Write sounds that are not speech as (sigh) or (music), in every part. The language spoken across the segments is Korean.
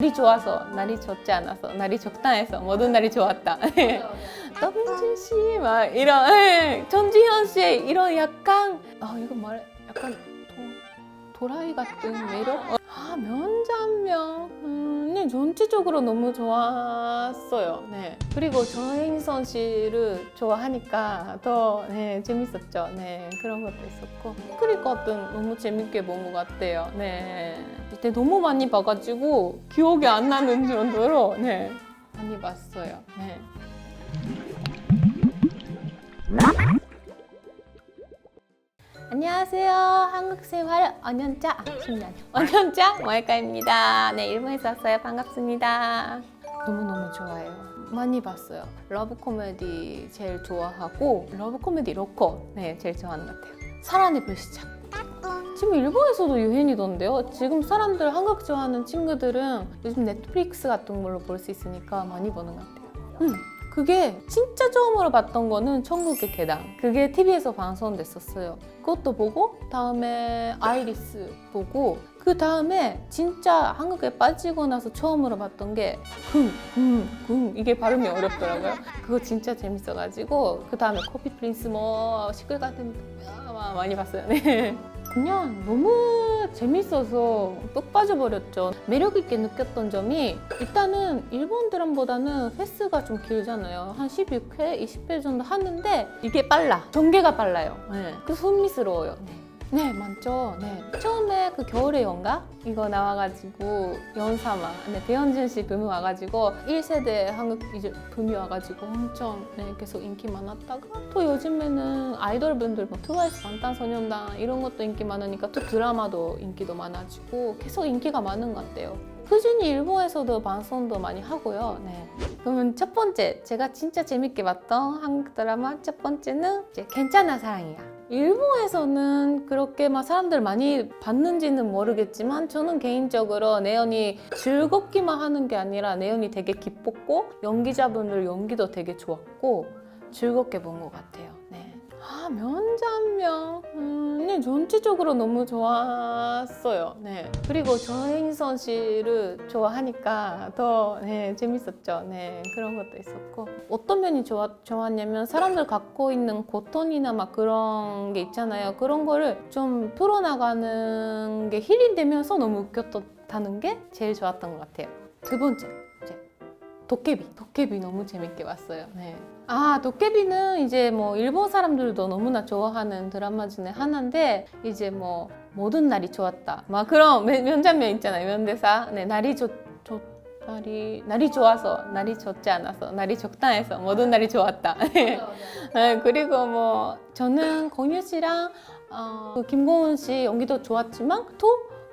날이 좋아서 날이 좋지 않아서 날이 적당해서 모든 날이 좋았다. 더민준 씨, 막 이런 예, 전지현 씨의 이런 약간 아 이거 말 약간 도, 도라이 같은 매력. 어, 아 면장면. 음, 네, 전체적으로 너무 좋았어요. 네. 그리고 정혜선 씨를 좋아하니까 더 네, 재밌었죠. 네 그런 것도 있었고 스크린 것도 너무 재밌게 본 것 같아요. 네. 이때 너무 많이 봐가지고 기억이 안 나는 정도로 네 많이 봤어요. 네. 안녕하세요. 한국 생활 언연자, 아, 10년. 언연자 모에카입니다. 네, 일본에서 왔어요. 반갑습니다. 너무너무 좋아요. 많이 봤어요. 러브 코미디 제일 좋아하고, 러브 코미디 로코, 네, 제일 좋아하는 것 같아요. 사랑의 불시착. 지금 일본에서도 유행이던데요. 지금 사람들 한국 좋아하는 친구들은 요즘 넷플릭스 같은 걸로 볼 수 있으니까 많이 보는 것 같아요. 음, 그게 진짜 처음으로 봤던 거는 천국의 계단. 그게 TV에서 방송됐었어요. 그것도 보고 다음에 아이리스 보고 그 다음에 진짜 한국에 빠지고 나서 처음으로 봤던 게 궁, 궁, 궁 이게 발음이 어렵더라고요. 그거 진짜 재밌어가지고 그 다음에 커피 프린스 뭐 시끌 같은 아, 많이 봤어요. 네. 그냥 너무 재밌어서 뚝 빠져버렸죠. 매력 있게 느꼈던 점이 일단은 일본 드라마보다는 횟수가 좀 길잖아요. 한 16회, 20회 정도 하는데 이게 빨라. 전개가 빨라요. 네. 그래서 흥미스러워요. 네. 네, 많죠. 네. 처음에 그 겨울의 연가 이거 나와가지고 연사마, 네, 배현진 씨 붐이 와가지고 1세대 한국 이제 붐이 와가지고 엄청 네, 계속 인기 많았다가 또 요즘에는 아이돌 분들 뭐 트와이스 방탄소년단 이런 것도 인기 많으니까 또 드라마도 인기도 많아지고 계속 인기가 많은 것 같아요. 꾸준히 일본에서도 방송도 많이 하고요. 네. 그러면 첫 번째 제가 진짜 재밌게 봤던 한국 드라마 첫 번째는 이제 괜찮아 사랑이야. 일본에서는 그렇게 막 사람들 많이 봤는지는 모르겠지만 저는 개인적으로 내연이 즐겁기만 하는 게 아니라 내연이 되게 기뻤고 연기자분들 연기도 되게 좋았고 즐겁게 본 것 같아요. 네. 아 면장면 음, 네, 전체적으로 너무 좋았어요. 네. 그리고 정혜선 씨를 좋아하니까 더 네, 재밌었죠. 네, 그런 것도 있었고 어떤 면이 좋아, 좋았냐면 사람들 갖고 있는 고통이나 막 그런 게 있잖아요. 그런 거를 좀 풀어나가는 게 힐링되면서 너무 웃겼다는 게 제일 좋았던 것 같아요. 두 번째 도깨비. 도깨비 너무 재밌게 봤어요. 네. 아, 도깨비는 이제 뭐 일본 사람들도 너무나 좋아하는 드라마 중에 하나인데 이제 뭐 모든 날이 좋았다. 막 그런 (laughs) 면- 면장면 있잖아요. 면대사. 네, 날이 좋, 좋 날이 날이 좋아서 날이 좋지 않아서 날이 적당해서 모든 날이 좋았다. (laughs) 네, 그리고 뭐 저는 공유 씨랑 어, 그 김고은 씨 연기도 좋았지만 또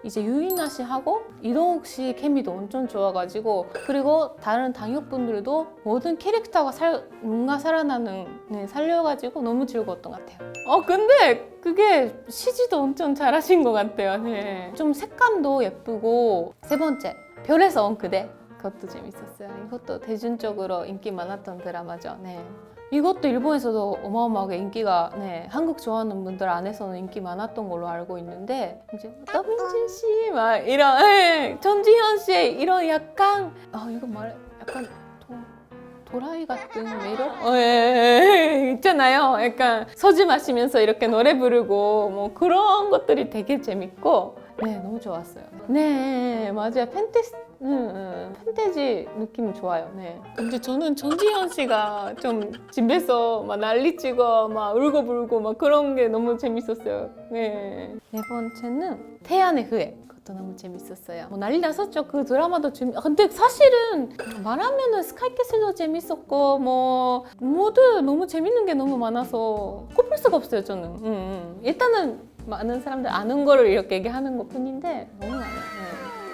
이제 유인나 씨 하고 이동욱 씨 케미도 엄청 좋아가지고 그리고 다른 당역분들도 모든 캐릭터가 살, 뭔가 살아나는 네, 살려가지고 너무 즐거웠던 것 같아요. 어 근데 그게 CG도 엄청 잘하신 것 같아요. 네. 좀 색감도 예쁘고 세 번째 별에서 온 그대 그것도 재밌었어요. 이것도 대중적으로 인기 많았던 드라마죠. 네. 이것도 일본에서도 어마어마하게 인기가 네, 한국 좋아하는 분들 안에서는 인기 많았던 걸로 알고 있는데 이제 더민준 씨막 이런 예, 전지현 씨의 이런 약간 아 이거 말 약간 도, 도라이 같은 매력 어, 예, 예, 예, 있잖아요. 약간 소주 마시면서 이렇게 노래 부르고 뭐 그런 것들이 되게 재밌고 네 너무 좋았어요. 네 맞아요 팬테스 음, 음, 팬테지 느낌이 좋아요. 네. 근데 저는 전지현 씨가 좀 집에서 막 난리치고 막 울고불고 막 그런 게 너무 재밌었어요. 네. 네 번째는 태연의 후예. 그것도 너무 재밌었어요. 뭐 난리 났었죠. 그 드라마도 재밌. 아, 근데 사실은 말하면은 스카이캐슬도 재밌었고 뭐 모두 너무 재밌는 게 너무 많아서 꼽을 수가 없어요. 저는. 음, 음. 일단은 많은 사람들 아는 거를 이렇게 얘기하는 것 뿐인데 너무 많아요.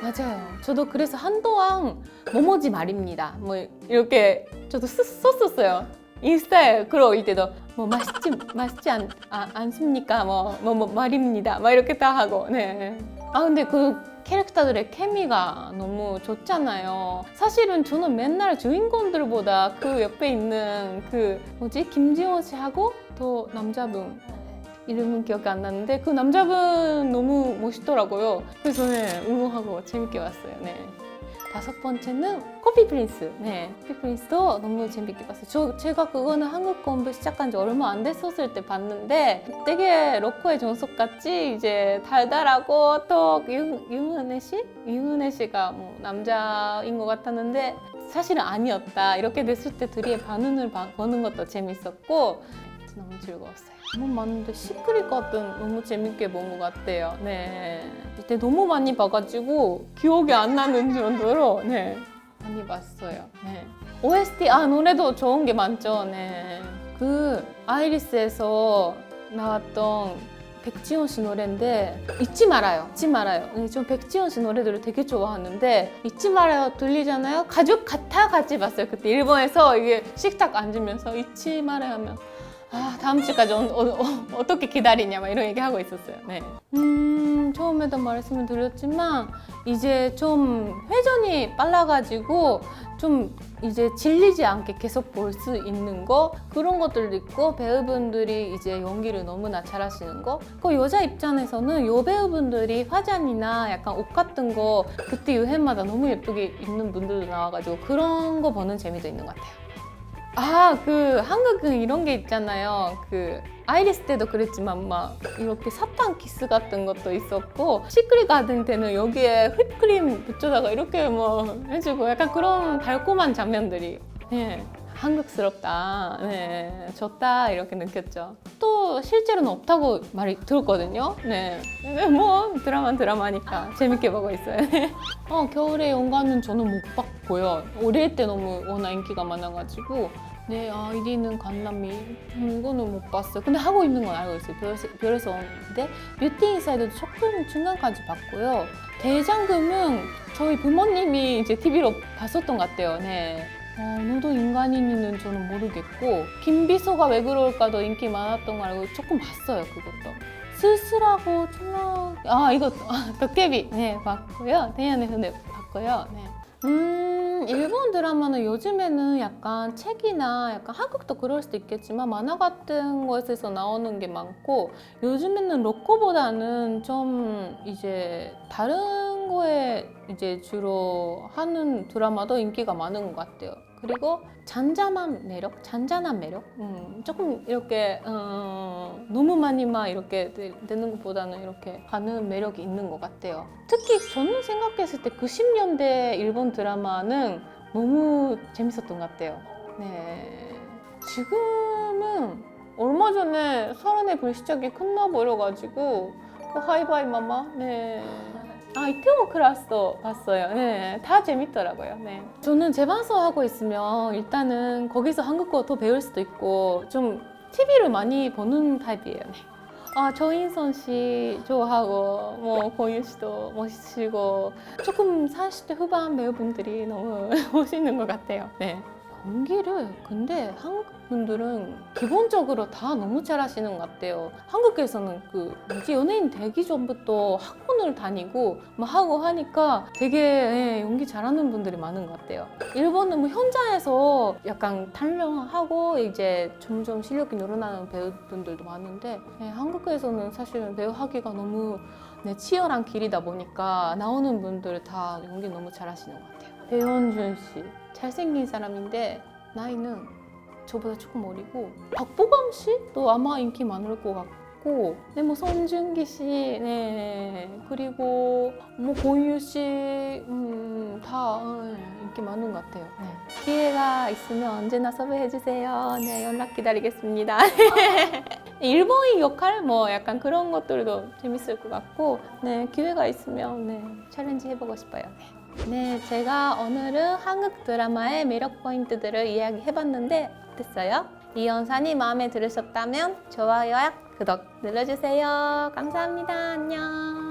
네. 맞아요. 저도 그래서 한동안 뭐뭐지 말입니다. 뭐 이렇게 저도 쓰, 썼었어요. 인스타에 글 올릴 때도 뭐 맛있지 맛있지 않, 아, 않습니까? 뭐, 뭐, 뭐 말입니다. 막 이렇게 다 하고. 네. 아 근데 그 캐릭터들의 케미가 너무 좋잖아요. 사실은 저는 맨날 주인공들보다 그 옆에 있는 그 뭐지 김지원 씨하고 또 남자분 이름은 기억이 안 나는데 그 남자분 너무 멋있더라고요. 그래서 네, 응원하고 재밌게 봤어요. 네. 다섯 번째는 커피 프린스. 네, 커피 프린스도 너무 재밌게 봤어요. 저 제가 그거는 한국 공부 시작한 지 얼마 안 됐었을 때 봤는데 되게 로코의 정석 같이 이제 달달하고 또 윤, 윤은혜 씨, 윤은혜 씨가 뭐 남자인 것 같았는데 사실은 아니었다. 이렇게 됐을 때 둘이의 반응을 봐- 보는 것도 재밌었고 너무 즐거웠어요. 너무 많은데 시크릿 가든 너무 재밌게 본 것 같아요. 네. 이때 너무 많이 봐가지고 기억이 안 나는 정도로 네. 많이 봤어요. 네. OST 아 노래도 좋은 게 많죠. 네. 그 아이리스에서 나왔던 백지원 씨 노래인데 잊지 말아요. 잊지 말아요. 네, 전 백지원 씨 노래들을 되게 좋아하는데 잊지 말아요 들리잖아요. 가족 같아 같이 봤어요. 그때 일본에서 이게 식탁 앉으면서 잊지 말아요 하면 아 다음 주까지 어, 떻게 기다리냐 막 이런 얘기 하고 있었어요. 네. 음 처음에도 말씀을 드렸지만 이제 좀 회전이 빨라가지고 좀 이제 질리지 않게 계속 볼 수 있는 거 그런 것들도 있고 배우분들이 이제 연기를 너무나 잘하시는 거. 그 여자 입장에서는 요 배우분들이 화장이나 약간 옷 같은 거 그때 유행마다 너무 예쁘게 입는 분들도 나와가지고 그런 거 보는 재미도 있는 것 같아요. 아, 그 한국은 이런 게 있잖아요. 그 아이리스 때도 그랬지만 막 이렇게 사탕 키스 같은 것도 있었고 시크릿 가든 때는 여기에 휘프크림 붙여다가 이렇게 뭐 해주고 약간 그런 달콤한 장면들이 예. 한국스럽다, 네, 좋다 이렇게 느꼈죠. 또 실제로는 없다고 말이 들었거든요. 네, 뭐 드라마 드라마니까 재밌게 보고 있어요. (laughs) 어, 겨울의 연가는 저는 못 봤고 요. 어릴 때 너무 워낙 인기가 많아가지고 네, 아, 1위는 간남이 음, 이거는 못 봤어요. 근데 하고 있는 건 알고 있어요. 별에서, 별에서 오는데 뷰티 인사이드도 조금 중간까지 봤고요. 대장금은 저희 부모님이 이제 TV로 봤었던 것 같아요. 네. 어, 너도 인간인지는 저는 모르겠고 김비서가 왜 그럴까도 인기 많았던 거 알고 조금 봤어요 그것도 쓸쓸하고 좀아 이거 아, 도깨비 네 봤고요 대연의 흔해 봤고요 네. 음 일본 드라마는 요즘에는 약간 책이나 약간 한국도 그럴 수도 있겠지만 만화 같은 것에서 나오는 게 많고 요즘에는 로코보다는 좀 이제 다른 거에 이제 주로 하는 드라마도 인기가 많은 것 같아요. 그리고 잔잔한 매력, 잔잔한 매력, 음, 조금 이렇게 어, 너무 많이 막 이렇게 되- 되는 것보다는 이렇게 가는 매력이 있는 것 같아요. 특히 저는 생각했을 때 90년대 일본 드라마는 너무 재밌었던 것 같아요. 네, 지금은 얼마 전에 서른의 불시착이 끝나 버려가지고 그 하이바이 마마, 네. 아, 이태원 클라스 봤어요. 네, 다 재밌더라고요. 네. 저는 재방송 하고 있으면 일단은 거기서 한국어 더 배울 수도 있고 좀 TV를 많이 보는 타입이에요. 네. 아, 조인선 씨 좋아하고 뭐 고유 씨도 멋있으시고 조금 40대 후반 배우분들이 너무 (laughs) 멋있는 것 같아요. 네. 연기를 근데 한국 분들은 기본적으로 다 너무 잘하시는 것 같아요. 한국에서는 그 뭐지 연예인 되기 전부터 학원을 다니고 막 하고 하니까 되게 예, 연기 잘하는 분들이 많은 것 같아요. 일본은 뭐 현장에서 약간 단련하고 이제 점점 실력이 늘어나는 배우분들도 많은데 예, 한국에서는 사실은 배우 하기가 너무 네, 치열한 길이다 보니까 나오는 분들 다 연기 너무 잘하시는 것 같아요. 배현준 씨 잘생긴 사람인데 나이는 저보다 조금 어리고 박보검 씨도 아마 인기 많을 것 같고 네, 뭐 손준기 씨, 네 그리고 뭐 고유 씨, 음, 다 어, 인기 많은 것 같아요. 네. 기회가 있으면 언제나 섭외해 주세요. 네 연락 기다리겠습니다. (laughs) 일본인 역할 뭐 약간 그런 것들도 재밌을 것 같고 네 기회가 있으면 네 챌린지 해보고 싶어요. 네. 네, 제가 오늘은 한국 드라마의 매력 포인트들을 이야기해봤는데 어땠어요? 이 영상이 마음에 들으셨다면 좋아요와 구독 눌러주세요. 감사합니다. 안녕.